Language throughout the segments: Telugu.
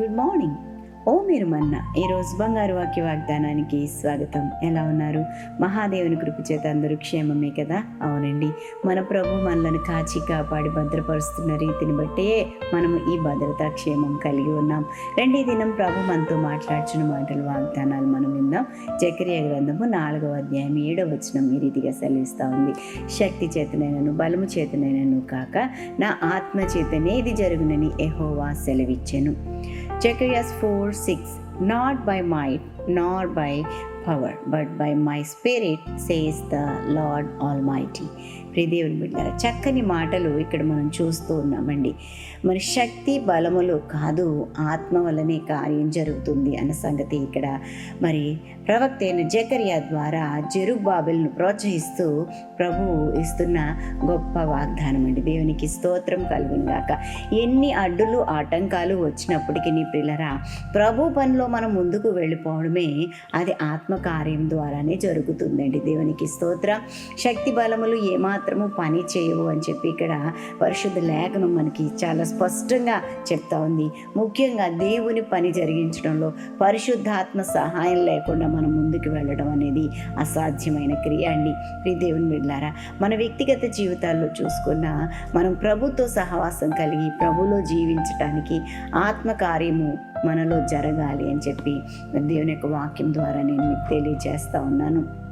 Good morning. ఓ మీరు మన్న ఈరోజు బంగారు వాక్య వాగ్దానానికి స్వాగతం. ఎలా ఉన్నారు? మహాదేవుని కృప చేత అందరూ క్షేమమే కదా? అవునండి. మన ప్రభు మనలను కాచి కాపాడి భద్రపరుస్తున్న రీతిని బట్టే మనము ఈ భద్రతా క్షేమం కలిగి ఉన్నాం. రెండీ దినం ప్రభు మనతో మాట్లాడుచున్న మాటలు వాగ్దానాలు మనం విందాం. చక్రియ గ్రంథము నాలుగవ అధ్యాయం ఏడవ వచనం ఈ రీతిగా సెలవిస్తూ ఉంది. శక్తి చేతనైనను బలము చేతనైనను కాక నా ఆత్మ చేతనే ఇది జరుగునని ఎహోవా సెలవిచ్చెను. Zechariah 4 6 Not by might nor by power, but by my spirit, says the Lord Almighty. ప్రియదేవుని బిడ్డారా చక్కని మాటలు ఇక్కడ మనం చూస్తూ ఉన్నామండి. మరి శక్తి బలములు కాదు ఆత్మ వల్లనే కార్యం జరుగుతుంది అన్న సంగతి ఇక్కడ మరి ప్రవక్త అయిన జకరియా ద్వారా జెరుబాబెల్ను ప్రోత్సహిస్తూ ప్రభువు ఇస్తున్న గొప్ప వాగ్దానం అండి. దేవునికి స్తోత్రం కలుగును ఎన్ని అడ్డులు ఆటంకాలు వచ్చినప్పటికీ నీ పిల్లరా ప్రభు పనిలో మనం ముందుకు వెళ్ళిపోవడమే అది ఆత్మకార్యం ద్వారానే జరుగుతుందండి. దేవునికి స్తోత్ర. శక్తి బలములు ఏమాత్రం మాత్రము పని చేయవు అని చెప్పి ఇక్కడ పరిశుద్ధ లేఖనం మనకి చాలా స్పష్టంగా చెప్తా ఉంది. ముఖ్యంగా దేవుని పని జరిగించడంలో పరిశుద్ధాత్మ సహాయం లేకుండా మనం ముందుకు వెళ్ళడం అనేది అసాధ్యమైన క్రియ అండి. దేవుని బిడ్డారా మన వ్యక్తిగత జీవితాల్లో చూసుకున్న మనం ప్రభుతో సహవాసం కలిగి ప్రభులో జీవించటానికి ఆత్మకార్యము మనలో జరగాలి అని చెప్పి దేవుని యొక్క వాక్యం ద్వారా నేను మీకు తెలియజేస్తా ఉన్నాను.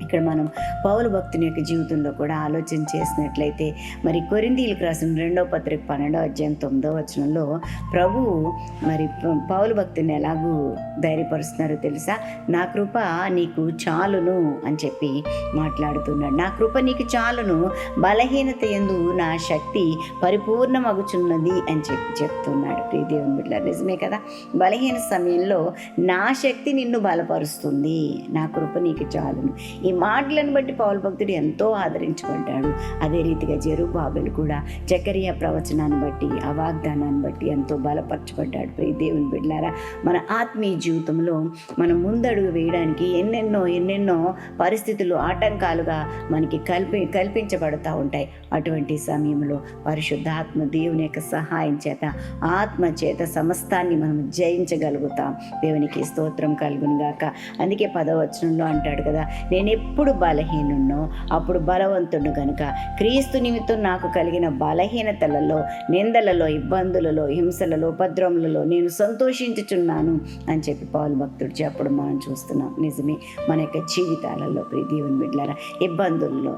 ఇక్కడ మనం పౌలు భక్తుని యొక్క జీవితంలో కూడా ఆలోచన చేసినట్లయితే మరి కొరిందీలకు రాసిన రెండో పత్రిక పన్నెండో అధ్యాయం తొమ్మిదో వచనంలో ప్రభువు మరి పౌలు భక్తుని ఎలాగూ ధైర్యపరుస్తున్నారో తెలుసా? నా కృప నీకు చాలును అని చెప్పి మాట్లాడుతున్నాడు. నా కృప నీకు చాలును బలహీనత ఎందు నా శక్తి పరిపూర్ణమగుచున్నది అని చెప్పి చెప్తున్నాడు. ప్రీదేవుని బిడ్డ నిజమే కదా? బలహీన సమయంలో నా శక్తి నిన్ను బలపరుస్తుంది. నా కృప నీకు చాలును. ఈ ఈ మాటలను బట్టి పౌలు భక్తుడు ఎంతో ఆదరించబడ్డాడు. అదే రీతిగా జెరుబాబెలు కూడా చకరియ ప్రవచనాన్ని బట్టి ఆ వాగ్దానాన్ని బట్టి ఎంతో బలపరచబడ్డాడు. ప్రియ దేవుని బిడ్డారా మన ఆత్మీయ జీవితంలో మనం ముందడుగు వేయడానికి ఎన్నెన్నో ఎన్నెన్నో పరిస్థితులు ఆటంకాలుగా మనకి కల్పి కల్పించబడతా ఉంటాయి. అటువంటి సమయంలో పరిశుద్ధాత్మ దేవుని యొక్క సహాయం చేత ఆత్మ చేత సమస్తాన్ని మనం జయించగలుగుతాం. దేవునికి స్తోత్రం కలుగునుగాక. అందుకే పదవచనంలో అంటాడు కదా నేనే ఎప్పుడు బలహీనున్నో అప్పుడు బలవంతుడు కనుక క్రీస్తు నిమిత్తం నాకు కలిగిన బలహీనతలలో నిందలలో ఇబ్బందులలో హింసలలో ఉపద్రవములలో నేను సంతోషించుచున్నాను అని చెప్పి పౌలు భక్తుడు చెప్పడం మనం చూస్తున్నాం. నిజమే మన యొక్క జీవితాలలో ప్రీ దేవుని బిడ్డలారా ఇబ్బందుల్లో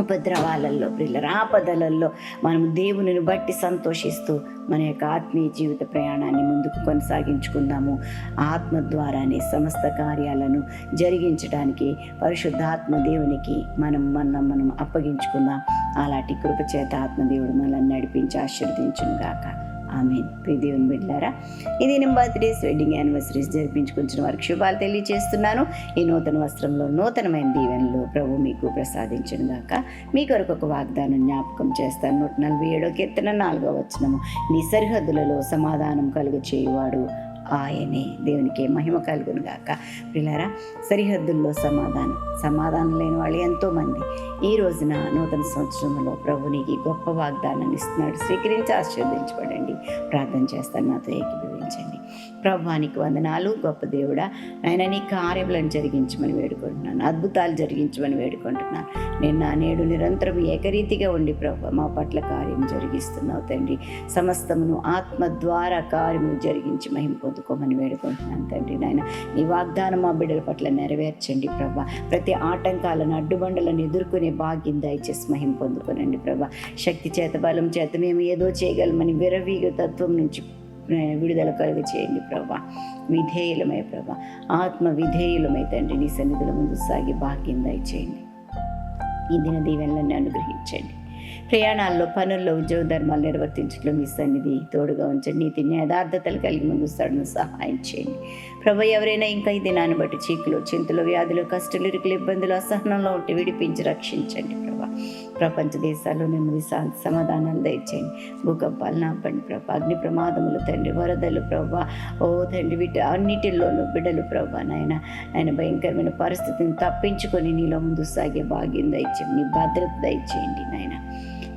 ఉపద్రవాలలో ప్రియుల ఆపదలలో మనం దేవునిని బట్టి సంతోషిస్తూ మన యొక్క ఆత్మీయ జీవిత ప్రయాణాన్ని ముందుకు కొనసాగించుకుందాము. ఆత్మ ద్వారానే సమస్త కార్యాలను జరిగించడానికి పరిశుద్ధాత్మ దేవునికి మనం మనం మనం అప్పగించుకుందాం. అలాంటి కృపచేత ఆత్మదేవుడు మనల్ని నడిపించి ఆశీర్వదించును గాక ఆమెన్ ప్రియ దేవుని బిడ్డారా ఇది నేను బర్త్డేస్ వెడ్డింగ్ యానివర్సరీస్ జరిపించుకుంటున్న వారికి శుభాలు తెలియజేస్తున్నాను ఈ నూతన వస్త్రంలో నూతనమైన దీవెనలో ప్రభు మీకు ప్రసాదించను గాక మీ కొరకు ఒక వాగ్దానం జ్ఞాపకం చేస్తాను. నూట నలభై ఏడో కీర్తన నాలుగో వచనము. నీ సరిహద్దులలో సమాధానం కలుగు చేయువాడు ఆయనే దేవునికి మహిమ కలుగును గాక. పిల్లరా సరిహద్దుల్లో సమాధానం సమాధానం లేని వాళ్ళు ఎంతోమంది. ఈ రోజున నూతన సంవత్సరంలో ప్రభు నీకు గొప్ప వాగ్దానాన్ని ఇస్తున్నాడు. స్వీకరించి ఆశీర్వదించబడండి. ప్రార్థన చేస్తాను. నాతో ఏకీభవించండి. ప్రభానికి వందనాలు గొప్ప దేవుడా. ఆయన నీ కార్యములను జరిగించమని వేడుకుంటున్నాను. అద్భుతాలు జరిగించమని వేడుకుంటున్నాను. నిన్న నేడు నిరంతరం ఏకరీతిగా ఉండి ప్రభు మా పట్ల కార్యం జరిగిస్తున్నావు తండ్రి. సమస్తమును ఆత్మ ద్వారా కార్యము జరిగించి మహిమ పొందుకోమని వేడుకుంటున్నాను తండ్రి. నాయన నీ వాగ్దానం మా బిడ్డల పట్ల నెరవేర్చండి ప్రభా. ప్రతి ఆటంకాలను అడ్డుబండలను ఎదుర్కొనే భాగ్యం దయచేసి మహిమ పొందుకోనండి ప్రభా. శక్తి చేత బలం చేత మేము ఏదో చేయగలమని విరవీగ తత్వం నుంచి విడుదల కలుగు చేయండి ప్రభా. విధేయులమై ప్రభా. ఆత్మ విధేయులమై తండ్రి నీ సన్నిధుల ముందు సాగి భాగ్యం దయచేయండి. ఈ దిన దీవెనలన్నీ అనుగ్రహించండి. ప్రయాణాల్లో పనుల్లో ఉద్యోగ ధర్మాలు నిర్వర్తించడంలో మీ సన్నిధి తోడుగా ఉంచండి. నీతి యథార్థతలు కలిగి ముందు సడను సహాయం చేయండి. ప్రభు ఎవరైనా ఇంకా ఈ దినాన్ని బట్టి చీకులు చింతలు వ్యాధులు కష్టలు ఇరుకులు ఇబ్బందులు అసహనంలో ఉంటే విడిపించి రక్షించండి ప్రభా. ప్రపంచ దేశాల్లో నెమ్మది శాంతి సమాధానాలు దయచేయండి. భూకంపాలు నాపండి ప్రభా అగ్ని ప్రమాదములు తండ్రి వరదలు ప్రభా ఓ తండ్రి వీటి అన్నిటిల్లోనూ బిడ్డలు ప్రభా నాయన ఆయన భయంకరమైన పరిస్థితిని తప్పించుకొని నీలో ముందు సాగే భాగ్యం దయచేయండి. నీ భద్రత దయచేయండి నాయన.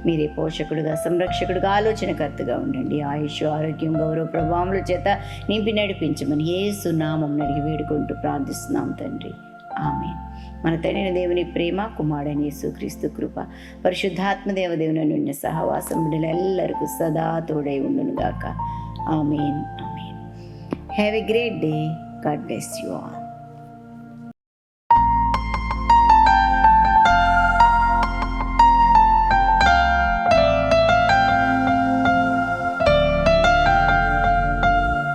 మీరే పోషకుడుగా సంరక్షకుడుగా ఆలోచనకర్తగా ఉండండి. ఆయుష్ ఆరోగ్యం గౌరవ ప్రభావముల చేత నింపి నడిపించమని ఏ సునామం అడిగి వేడుకుంటూ ప్రార్థిస్తున్నాం తండ్రి. ఆమె మన తండ్రిని దేవుని ప్రేమ కుమారుడని యేసుక్రీస్తు కృప పరిశుద్ధాత్మ దేవదేవుని నుండి సహవాసం బిడ్డలెల్లరికూ సదా తోడై ఉండునుగాక. Amen. Amen. Have a great day god bless you all